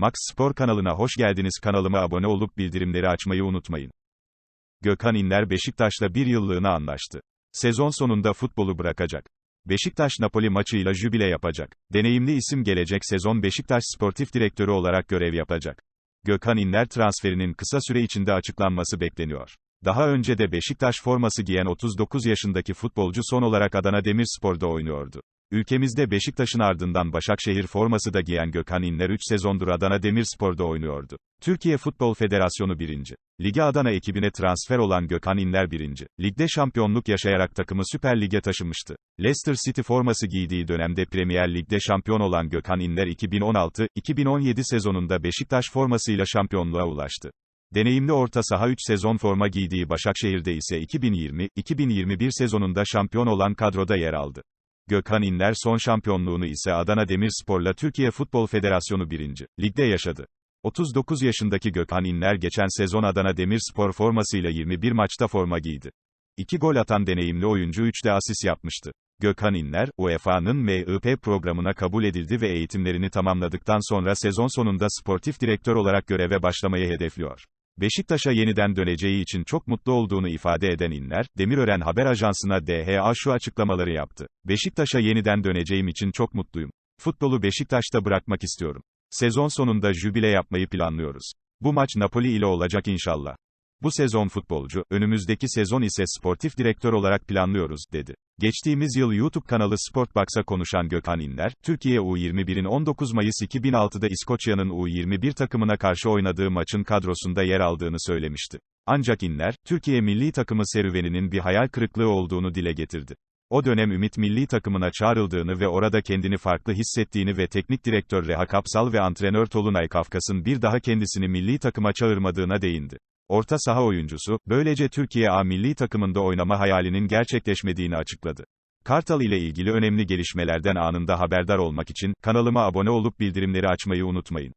Max Spor kanalına hoş geldiniz. Kanalıma abone olup bildirimleri açmayı unutmayın. Gökhan İnler Beşiktaş'la bir yıllığına anlaştı. Sezon sonunda futbolu bırakacak. Beşiktaş-Napoli maçıyla jübile yapacak. Deneyimli isim gelecek sezon Beşiktaş Sportif Direktörü olarak görev yapacak. Gökhan İnler transferinin kısa süre içinde açıklanması bekleniyor. Daha önce de Beşiktaş forması giyen 39 yaşındaki futbolcu son olarak Adana Demirspor'da oynuyordu. Ülkemizde Beşiktaş'ın ardından Başakşehir forması da giyen Gökhan İnler 3 sezondur Adana Demirspor'da oynuyordu. Türkiye Futbol Federasyonu 1. Ligi Adana ekibine transfer olan Gökhan İnler 1. Ligde şampiyonluk yaşayarak takımı Süper Lig'e taşımıştı. Leicester City forması giydiği dönemde Premier Lig'de şampiyon olan Gökhan İnler 2016-2017 sezonunda Beşiktaş formasıyla şampiyonluğa ulaştı. Deneyimli orta saha 3 sezon forma giydiği Başakşehir'de ise 2020-2021 sezonunda şampiyon olan kadroda yer aldı. Gökhan İnler son şampiyonluğunu ise Adana Demirspor'la Türkiye Futbol Federasyonu 1. Lig'de yaşadı. 39 yaşındaki Gökhan İnler geçen sezon Adana Demirspor formasıyla 21 maçta forma giydi. 2 gol atan deneyimli oyuncu 3 de asist yapmıştı. Gökhan İnler, UEFA'nın MIP programına kabul edildi ve eğitimlerini tamamladıktan sonra sezon sonunda sportif direktör olarak göreve başlamayı hedefliyor. Beşiktaş'a yeniden döneceği için çok mutlu olduğunu ifade eden İnler, Demirören Haber Ajansı'na DHA şu açıklamaları yaptı. Beşiktaş'a yeniden döneceğim için çok mutluyum. Futbolu Beşiktaş'ta bırakmak istiyorum. Sezon sonunda jübile yapmayı planlıyoruz. Bu maç Napoli ile olacak inşallah. Bu sezon futbolcu, önümüzdeki sezon ise sportif direktör olarak planlıyoruz, dedi. Geçtiğimiz yıl YouTube kanalı Sportbox'a konuşan Gökhan İnler, Türkiye U21'in 19 Mayıs 2006'da İskoçya'nın U21 takımına karşı oynadığı maçın kadrosunda yer aldığını söylemişti. Ancak İnler, Türkiye milli takımı serüveninin bir hayal kırıklığı olduğunu dile getirdi. O dönem Ümit milli takımına çağrıldığını ve orada kendini farklı hissettiğini ve teknik direktör Reha Kapsal ve antrenör Tolunay Kafkas'ın bir daha kendisini milli takıma çağırmadığına değindi. Orta saha oyuncusu, böylece Türkiye A milli takımında oynama hayalinin gerçekleşmediğini açıkladı. Kartal ile ilgili önemli gelişmelerden anında haberdar olmak için, kanalıma abone olup bildirimleri açmayı unutmayın.